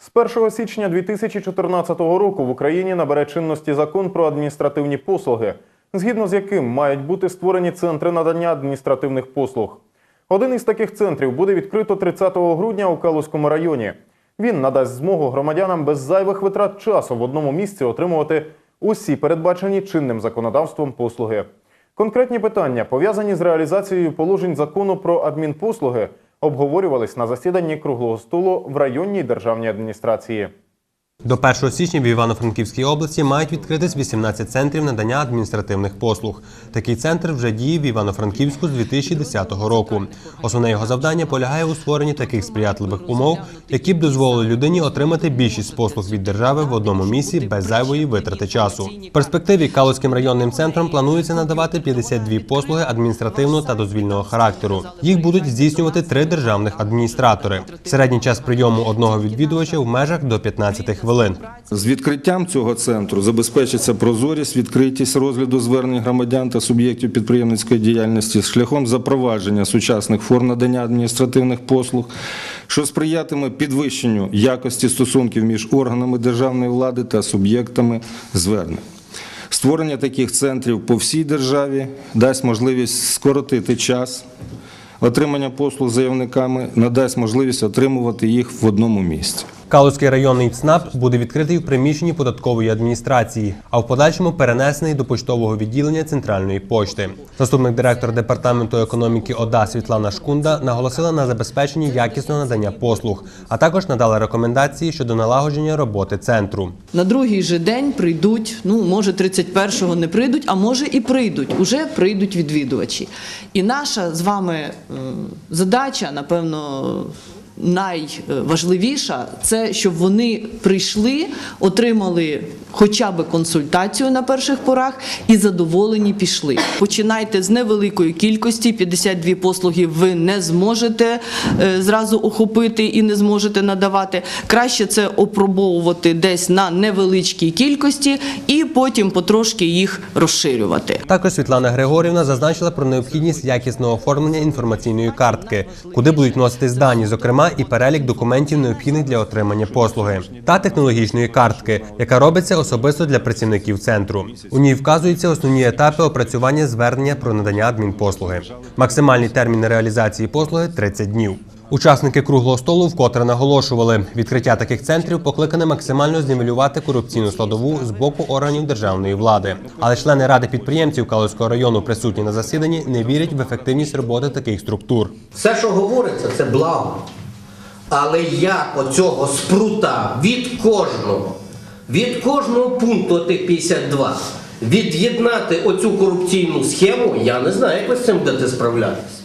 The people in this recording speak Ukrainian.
З 1 січня 2014 року в Україні набере чинності закон про адміністративні послуги, згідно з яким мають бути створені центри надання адміністративних послуг. Один із таких центрів буде відкрито 30 грудня у Калузькому районі. Він надасть змогу громадянам без зайвих витрат часу в одному місці отримувати усі передбачені чинним законодавством послуги. Конкретні питання, пов'язані з реалізацією положень закону про адмінпослуги, обговорювались на засіданні круглого столу в районній державній адміністрації. До 1 січня в Івано-Франківській області мають відкритись 18 центрів надання адміністративних послуг. Такий центр вже діє в Івано-Франківську з 2010 року. Основне його завдання полягає у створенні таких сприятливих умов, які б дозволили людині отримати більшість послуг від держави в одному місці без зайвої витрати часу. В перспективі Калузьким районним центром планується надавати 52 послуги адміністративного та дозвільного характеру. Їх будуть здійснювати три державних адміністратори. Середній час прийому одного відвідувача в межах до 15 хвилин. З відкриттям цього центру забезпечиться прозорість, відкритість розгляду звернень громадян та суб'єктів підприємницької діяльності шляхом запровадження сучасних форм надання адміністративних послуг, що сприятиме підвищенню якості стосунків між органами державної влади та суб'єктами звернень. Створення таких центрів по всій державі дасть можливість скоротити час отримання послуг заявниками, надасть можливість отримувати їх в одному місці. Калузький районний ЦНАП буде відкритий в приміщенні податкової адміністрації, а в подальшому перенесений до почтового відділення центральної пошти. Заступник директора департаменту економіки ОДА Світлана Шкунда наголосила на забезпеченні якісного надання послуг, а також надала рекомендації щодо налагодження роботи центру. На другий же день прийдуть, ну може 31-го не прийдуть, а може і прийдуть. Уже прийдуть відвідувачі. І наша з вами задача, напевно, найважливіша це щоб вони прийшли, отримали хоча б консультацію на перших порах і задоволені пішли. Починайте з невеликої кількості, 52 послуги ви не зможете е, зразу охопити і не зможете надавати. Краще це опробовувати десь на невеличкій кількості і потім потрошки їх розширювати. Також Світлана Григорівна зазначила про необхідність якісного оформлення інформаційної картки, куди будуть вноситись дані, зокрема і перелік документів, необхідних для отримання послуги, та технологічної картки, яка робиться особисто для працівників центру. У ній вказуються основні етапи опрацювання звернення про надання адмінпослуги. Максимальний термін реалізації послуги 30 днів. Учасники круглого столу вкотре наголошували, відкриття таких центрів покликане максимально знівелювати корупційну складову з боку органів державної влади. Але члени ради підприємців Калузького району, присутні на засіданні, не вірять в ефективність роботи таких структур. Все, що говориться, це благо. Але як оцього спрута від кожного, від кожного пункту тих 52, від'єднати оцю корупційну схему, я не знаю, як ви з цим будете справлятися.